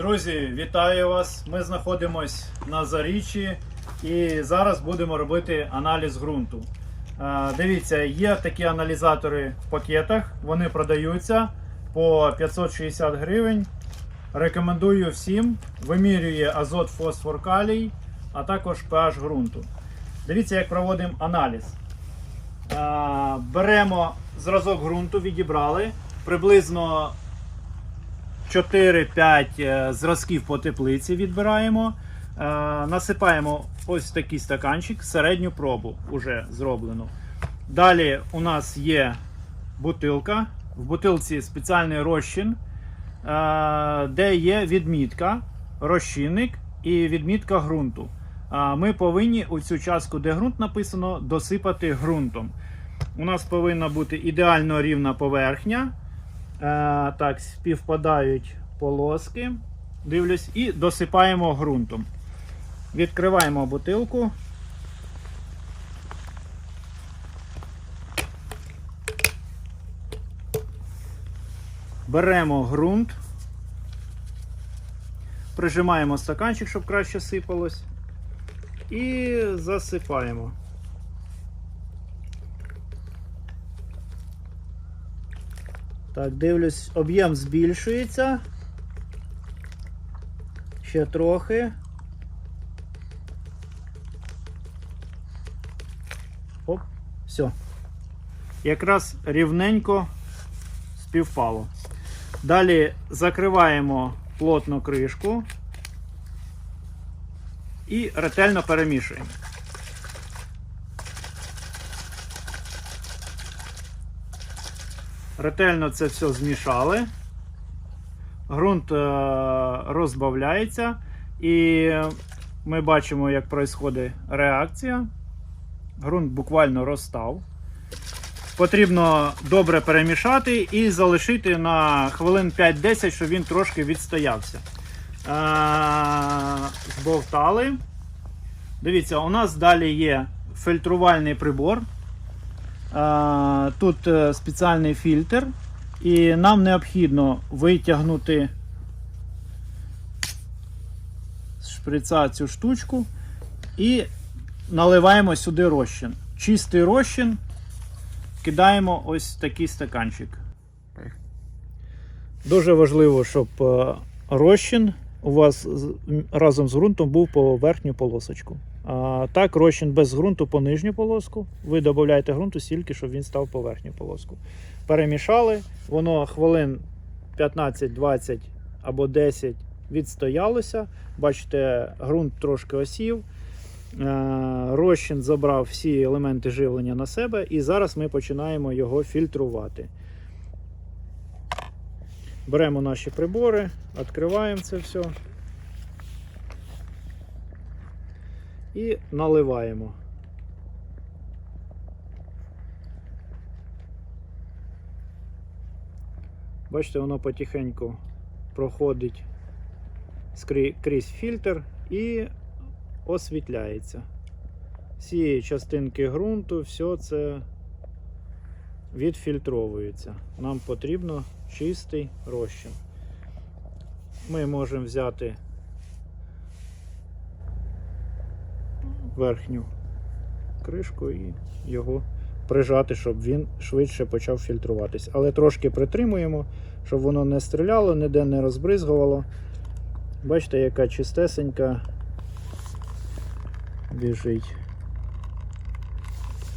Друзі, вітаю вас! Ми знаходимось на Заріччі і зараз будемо робити аналіз ґрунту. Е, Дивіться, є такі аналізатори в пакетах, вони продаються по 560 гривень. Рекомендую всім. Вимірює азот, фосфор, калій, а також pH ґрунту. Дивіться, як проводимо аналіз. Е, Беремо зразок ґрунту, відібрали приблизно 4-5 е, зразків по теплиці відбираємо. Е, Насипаємо ось такий стаканчик, середню пробу вже зроблену. Далі у нас є бутилка. В бутилці спеціальний розчин, е, де є відмітка, розчинник і відмітка ґрунту. Ми повинні у цю частку, де ґрунт написано, досипати ґрунтом. У нас повинна бути ідеально рівна поверхня. Е, так, співпадають полоски. Дивлюсь, і досипаємо ґрунтом. Відкриваємо бутилку. Беремо ґрунт. Прижимаємо стаканчик, щоб краще сипалось. І засипаємо. Так, дивлюсь, об'єм збільшується. Ще трохи. Оп, все. Якраз рівненько співпало. Далі закриваємо плотно кришку і ретельно перемішуємо. Ретельно це все змішали. Ґрунт е, розбавляється, і ми бачимо, як відбувається реакція. Ґрунт буквально розстав. Потрібно добре перемішати і залишити на хвилин 5-10, щоб він трошки відстоявся. Е, Збовтали. Дивіться, у нас далі є фільтрувальний прибор. Тут е, спеціальний фільтр, і нам необхідно витягнути з шприца цю штучку і наливаємо сюди розчин. Чистий розчин кидаємо ось такий стаканчик. Дуже важливо, щоб е, розчин у вас разом з ґрунтом був по верхню полосочку. Так, розчин без ґрунту по нижню полоску. Ви додаєте ґрунту стільки, щоб він став по верхню полоску. Перемішали, воно хвилин 15-20 або 10 відстоялося. Бачите, ґрунт трошки осів. Е, Розчин забрав всі елементи живлення на себе, і зараз ми починаємо його фільтрувати. Беремо наші прибори, відкриваємо це все. І наливаємо. Бачите, воно потихеньку проходить крізь фільтр і освітляється. Всі частинки ґрунту, все це відфільтровується. Нам потрібно чистий розчин. Ми можемо взяти верхню кришку і його прижати, щоб він швидше почав фільтруватись. Але трошки притримуємо, щоб воно не стріляло, ніде не розбризгувало. Бачите, яка чистесенька біжить.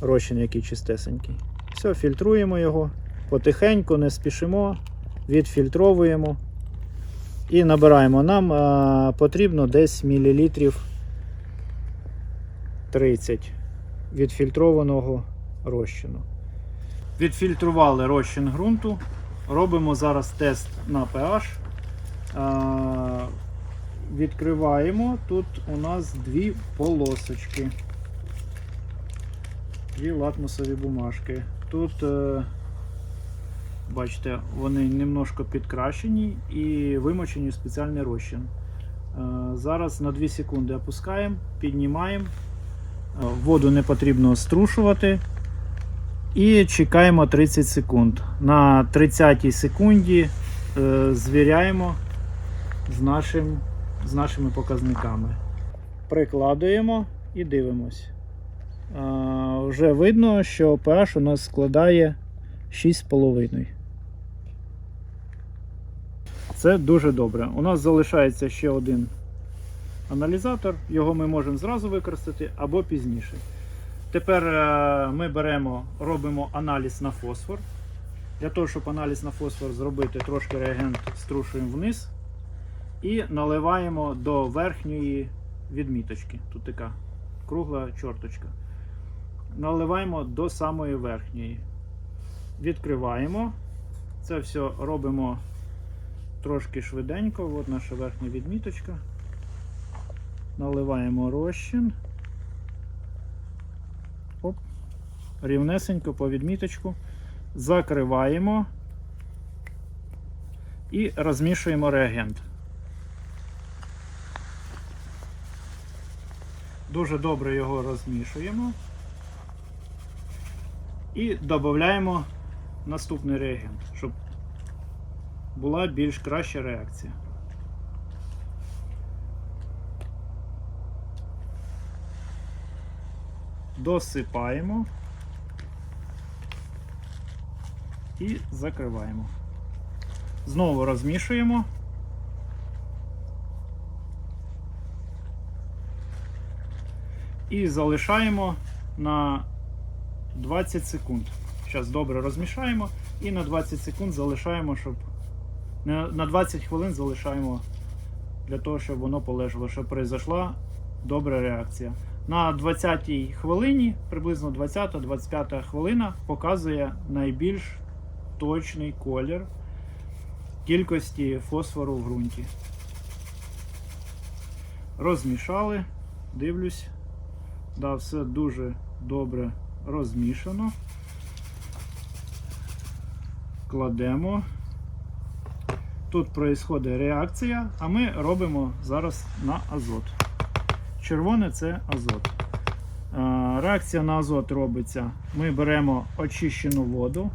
Розчин який чистесенький. Все, фільтруємо його потихеньку, не спішимо, відфільтровуємо і набираємо. Нам а, потрібно десь мілілітрів 30 відфільтрованого розчину. Відфільтрували розчин ґрунту. Робимо зараз тест на pH. Відкриваємо. Тут у нас дві полосочки. Дві латмусові бумажки. Тут, е, бачите, вони немножко підкрашені і вимочені в спеціальний розчин. Е, Зараз на 2 секунди опускаємо, піднімаємо. Е, Воду не потрібно струшувати. І чекаємо 30 секунд. На 30 секунді е, звіряємо з, нашим, з нашими показниками. Прикладуємо і дивимось. А, вже видно, що pH у нас складає 6,5. Це дуже добре. У нас залишається ще один аналізатор, його ми можемо зразу використати або пізніше. Тепер е, ми беремо, робимо аналіз на фосфор. Для того, щоб аналіз на фосфор зробити, трошки реагент струшуємо вниз і наливаємо до верхньої відміточки. Тут така кругла чорточка. Наливаємо до самої верхньої. Відкриваємо. Це все робимо трошки швиденько. От наша верхня відміточка. Наливаємо розчин. Оп. Рівнесенько по відміточку. Закриваємо і розмішуємо реагент. Дуже добре його розмішуємо. І додаємо наступний реагент, щоб була більш краща реакція. Досипаємо і закриваємо. Знову розмішуємо. І залишаємо на 20 секунд. Зараз добре розмішаємо і на 20 секунд залишаємо, щоб на на 20 хвилин залишаємо для того, щоб воно полежало, щоб произошла добра реакція. На 20-й хвилині, приблизно 20-25 хвилина, показує найбільш точний колір кількості фосфору в ґрунті. Розмішали, дивлюсь, да, все дуже добре розмішано. Кладемо. Тут проїсходить реакція, а ми робимо зараз на азот. Червоне це азот. Е, Реакція на азот робиться. Ми беремо очищену воду,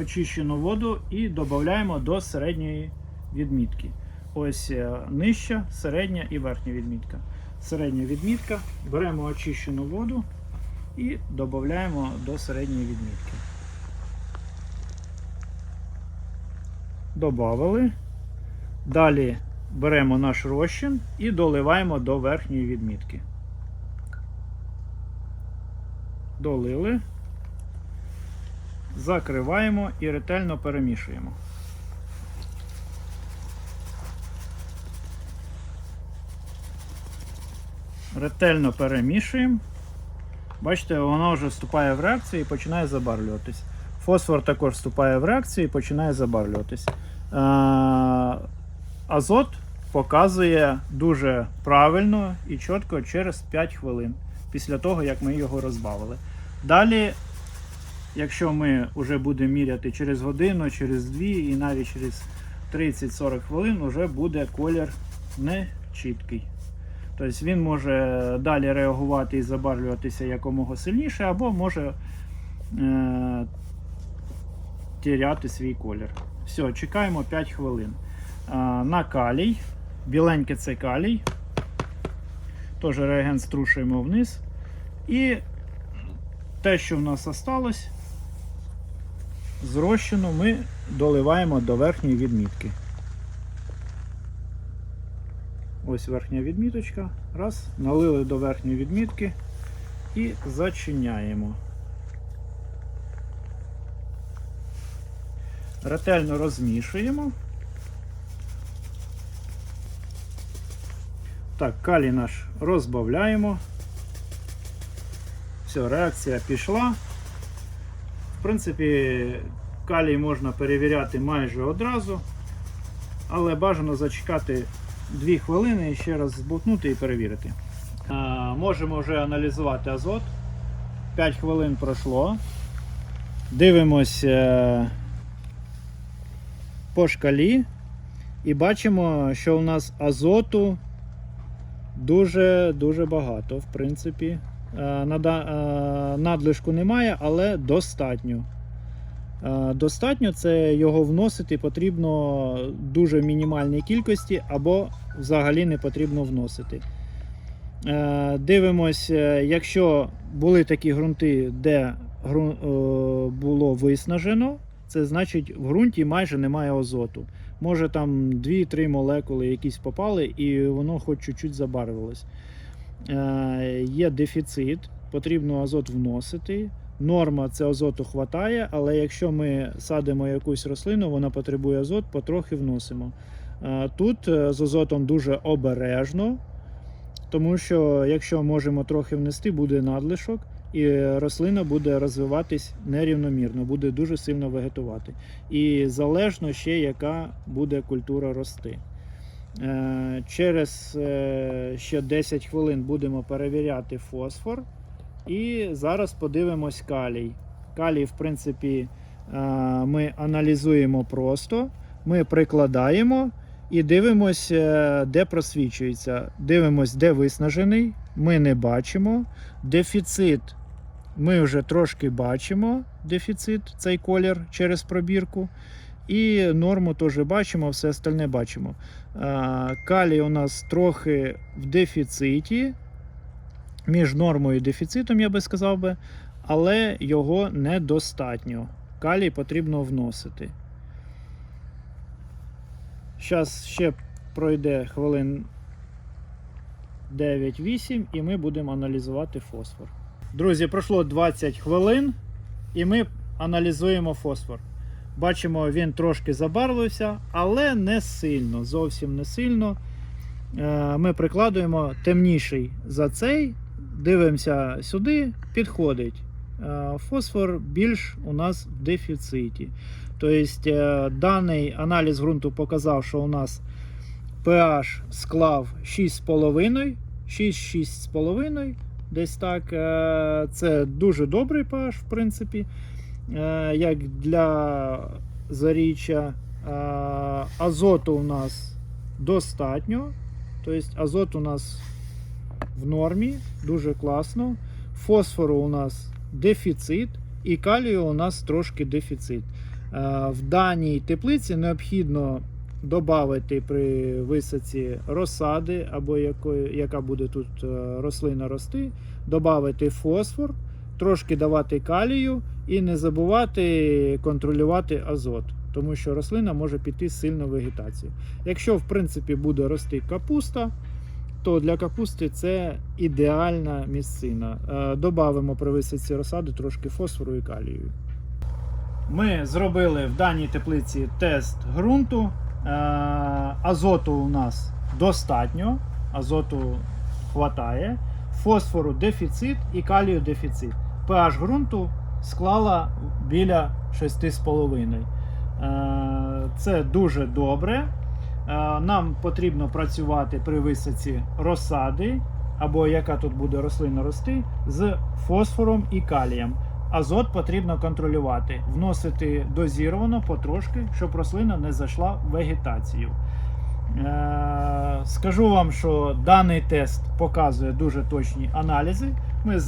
очищену воду і додаємо до середньої відмітки. Ось е, нижча, середня і верхня відмітка. Середня відмітка, беремо очищену воду і додаємо до середньої відмітки. Добавили. Далі беремо наш розчин і доливаємо до верхньої відмітки. Долили, закриваємо і ретельно перемішуємо. Ретельно перемішуємо. Бачите, воно вже вступає в реакцію і починає забарвлюватись. Фосфор також вступає в реакцію і починає забарвлюватись. Азот показує дуже правильно і чітко через 5 хвилин після того, як ми його розбавили. Далі, якщо ми вже будемо міряти через годину, через 2 і навіть через 30-40 хвилин, вже буде колір нечіткий. Тобто він може далі реагувати і забарвлюватися якомога сильніше, або може е, тіряти свій колір. Все, чекаємо 5 хвилин. На калій. Біленьке це калій. Теж реагент струшуємо вниз. І те, що в нас осталось, з ми доливаємо до верхньої відмітки. Ось верхня відміточка. Раз, налили до верхньої відмітки і зачиняємо. Ретельно розмішуємо. Так, калій наш розбавляємо. Все, реакція пішла. В принципі, калій можна перевіряти майже одразу, але бажано зачекати 2 хвилини і ще раз збутнути і перевірити. Можемо вже аналізувати азот. 5 хвилин пройшло. Дивимось е, по шкалі і бачимо, що у нас азоту дуже-дуже багато. В принципі, Е, е, надлишку немає, але достатньо. е, достатньо, це його вносити потрібно дуже в мінімальній кількості або взагалі не потрібно вносити. Дивимось, якщо були такі ґрунти, де було виснажено, це значить в ґрунті майже немає азоту. Може там 2-3 молекули якісь попали, і воно хоч чуть-чуть забарвилось. Е, Є дефіцит, потрібно азот вносити. Норма це азоту хватає, але якщо ми садимо якусь рослину, вона потребує азот, потрохи вносимо. Е, Тут е, з азотом дуже обережно, тому що якщо можемо трохи внести, буде надлишок, і рослина буде розвиватись нерівномірно, буде дуже сильно вегетувати. І залежно ще, яка буде культура рости. Е, Через е, ще 10 хвилин будемо перевіряти фосфор. І зараз подивимось калій. Калій, в принципі, е, ми аналізуємо просто, ми прикладаємо і дивимось, де просвічується. Дивимось, де виснажений, ми не бачимо. Дефіцит ми вже трошки бачимо дефіцит, цей колір через пробірку. І норму теж бачимо, все остальне бачимо. Калій у нас трохи в дефіциті, між нормою і дефіцитом, я би сказав би, але його недостатньо. Калій потрібно вносити. Зараз ще пройде хвилин 9-8 і ми будемо аналізувати фосфор. Друзі, пройшло 20 хвилин і ми аналізуємо фосфор. Бачимо, він трошки забарвився, але не сильно, зовсім не сильно. Е, Ми прикладуємо темніший за цей, дивимося сюди, підходить. Е, Фосфор більш у нас в дефіциті. Тобто, е, даний аналіз ґрунту показав, що у нас pH склав 6,5, 6-6,5. Десь так. Е, Це дуже добрий pH, в принципі, е, як для заріччя. Е, Азоту у нас достатньо. Тобто азот у нас в нормі, дуже класно. Фосфору у нас дефіцит, і калію у нас трошки дефіцит. В даній теплиці необхідно додати при висадці розсади, або якої, яка буде тут е, рослина рости, додати фосфор, трошки давати калію і не забувати контролювати азот, тому що рослина може піти сильно в вегетацію. Якщо в принципі буде рости капуста, то для капусти це ідеальна місцина. Е, Добавимо при висадці розсади трошки фосфору і калію. Ми зробили в даній теплиці тест ґрунту. Е, Азоту у нас достатньо, азоту хватає, фосфору дефіцит і калію дефіцит. pH ґрунту склала біля 6,5. Е, Це дуже добре. Е, Нам потрібно працювати при висадці розсади, або яка тут буде рослина рости, з фосфором і калієм. Азот потрібно контролювати, вносити дозіровано потрошки, щоб рослина не зайшла в вегетацію. Е, Скажу вам, що даний тест показує дуже точні аналізи. Ми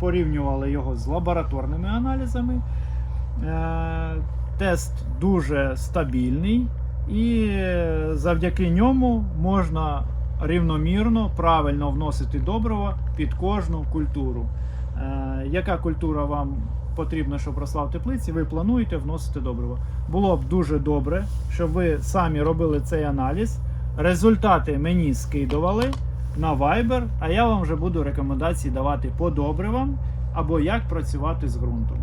порівнювали його з лабораторними аналізами. Е, Тест дуже стабільний, і завдяки ньому можна рівномірно, правильно вносити добрива під кожну культуру. Е, Яка культура вам потрібна, щоб росла в теплиці, ви плануєте вносити добриво. Було б дуже добре, щоб ви самі робили цей аналіз. Результати мені скидували на Viber, а я вам вже буду рекомендації давати по добривам або як працювати з ґрунтом.